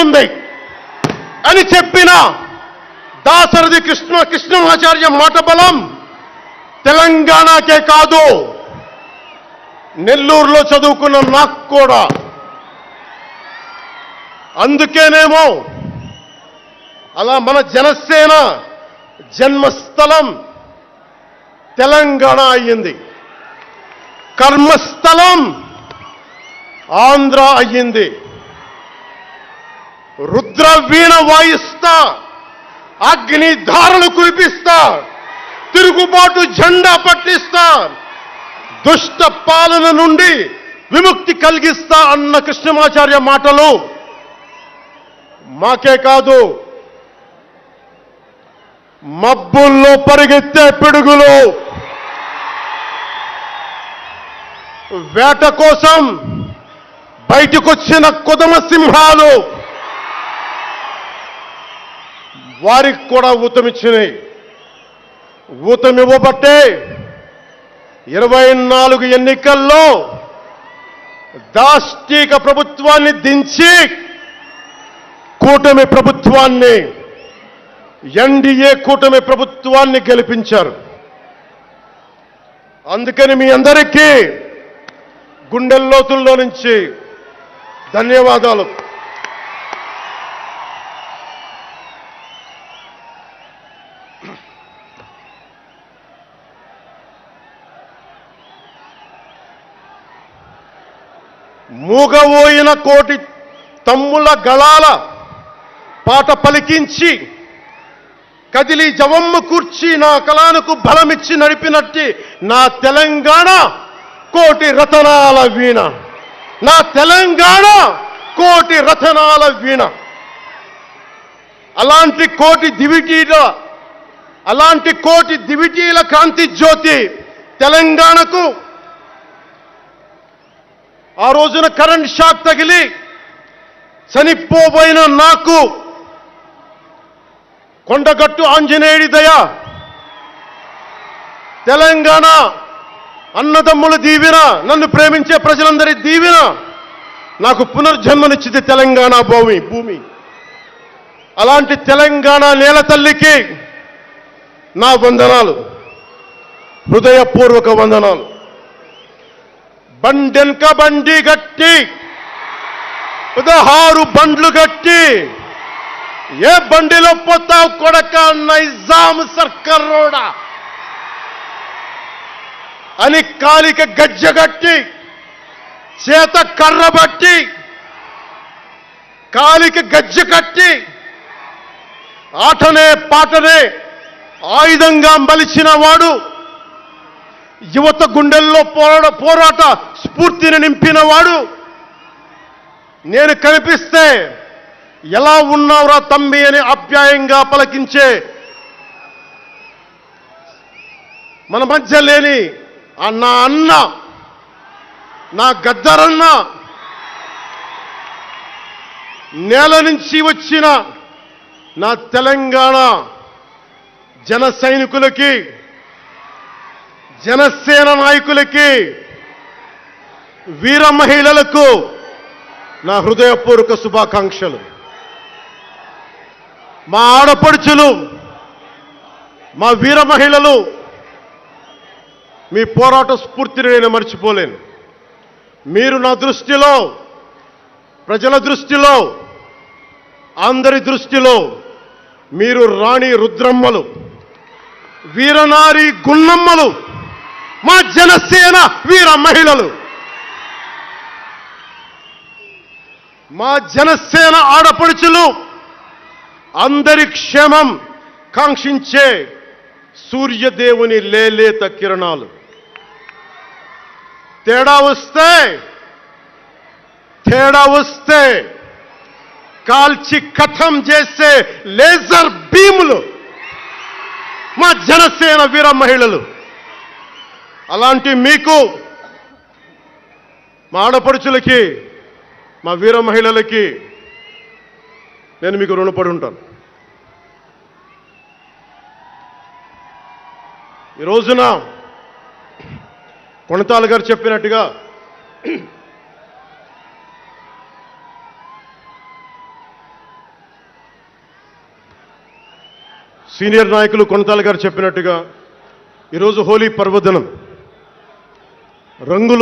ఉంది అని చెప్పిన దాసరథి కృష్ణ కృష్ణమాచార్య మాట బలం తెలంగాణకే కాదు. నెల్లూరులో చదువుకున్న నాకు కూడా. అందుకేనేమో అలా మన జనసేన జన్మస్థలం తెలంగాణ అయ్యింది. కర్మస్థలం ఆంధ్ర అయ్యింది. రుద్రవీణ వాయిస్తా అగ్ని ధారలు కురిపిస్తా తిరుగుబాటు జెండా పట్టిస్తా దుష్ట పాలన నుండి విముక్తి కలిగిస్తా అన్న కృష్ణమాచార్య మాటలు మాకే కాదు మబ్బుల్లో పరిగెత్తే పిడుగులు. వేట కోసం బయటకొచ్చిన కుదమ సింహాలు వారికి కూడా ఊతమిచ్చినాయి ఊతమివ్వబట్టే ఇరవై నాలుగు ఎన్నికల్లో దాష్టిక ప్రభుత్వాన్ని దించి కూటమి ప్రభుత్వాన్ని ఎన్డీఏ కూటమి ప్రభుత్వాన్ని గెలిపించారు. అందుకని మీ అందరికీ గుండెల్లోతుల్లో నుంచి ధన్యవాదాలు. మూగబోయిన కోటి తమ్ముల గళాల పాట పలికించి కదిలి జవమ్మ కూర్చి నా కళానికి బలమిచ్చి నడిపినట్టి నా తెలంగాణ కోటి రతనాల వీణ. నా తెలంగాణ కోటి రతనాల వీణ. అలాంటి కోటి దివిటీల అలాంటి కోటి దివిటీల కాంతి జ్యోతి తెలంగాణకు ఆ రోజున కరెంట్ షాక్ తగిలి చనిపోబోయిన నాకు కొండగట్టు ఆంజనేయుడి దయ తెలంగాణ అన్నదమ్ముల దీవెన నన్ను ప్రేమించే ప్రజలందరి దీవెన నాకు పునర్జన్మనిచ్చింది తెలంగాణ భూమి భూమి. అలాంటి తెలంగాణ నేల తల్లికి నా వందనాలు. హృదయపూర్వక వందనాలు. బండెనక బండి గట్టి పదహారు బండ్లు గట్టి. ఏ బండిలో పోతావు కొడక నైజాం సర్కర్ రోడా? అని కాలిక గజ్జగట్టి చేత కర్ర బట్టి కాలిక గజ్జ కట్టి ఆటనే పాటనే ఆయుధంగా మలిచిన వాడు యువత గుండెల్లో పోరాట పోరాట స్ఫూర్తిని నింపిన వాడు నేను కనిపిస్తే ఎలా ఉన్నావురా తమ్మి అని ఆప్యాయంగా పలకించే మన మధ్య లేని ఆ నా అన్న నా గద్దరన్న నేల నుంచి వచ్చిన నా తెలంగాణ జన సైనికులకి జనసేన నాయకులకి వీర మహిళలకు నా హృదయపూర్వక శుభాకాంక్షలు. మా ఆడపడుచులు మా వీర మహిళలు మీ పోరాట స్ఫూర్తిని నేను మర్చిపోలేను. మీరు నా దృష్టిలో ప్రజల దృష్టిలో అందరి దృష్టిలో మీరు రాణి రుద్రమ్మలు వీరనారి గున్నమ్మలు మా జనసేన వీర మహిళలు. మా జనసేన ఆడపడుచులు అందరి క్షేమం కాంక్షించే సూర్యదేవుని లేలేత కిరణాలు. తేడా వస్తే తేడా వస్తే కాల్చి కథం చేసే లేజర్ భీములు మా జనసేన వీర మహిళలు. అలాంటి మీకు మా ఆడపడుచులకి మా వీర మహిళలకి నేను మీకు రుణపడి ఉంటాను. ఈ రోజున గారు చెప్పినట్టుగా సీనియర్ నాయకులు కొణతాల గారు చెప్పినట్టుగా ఈరోజు హోలీ పర్వదినం. రంగులు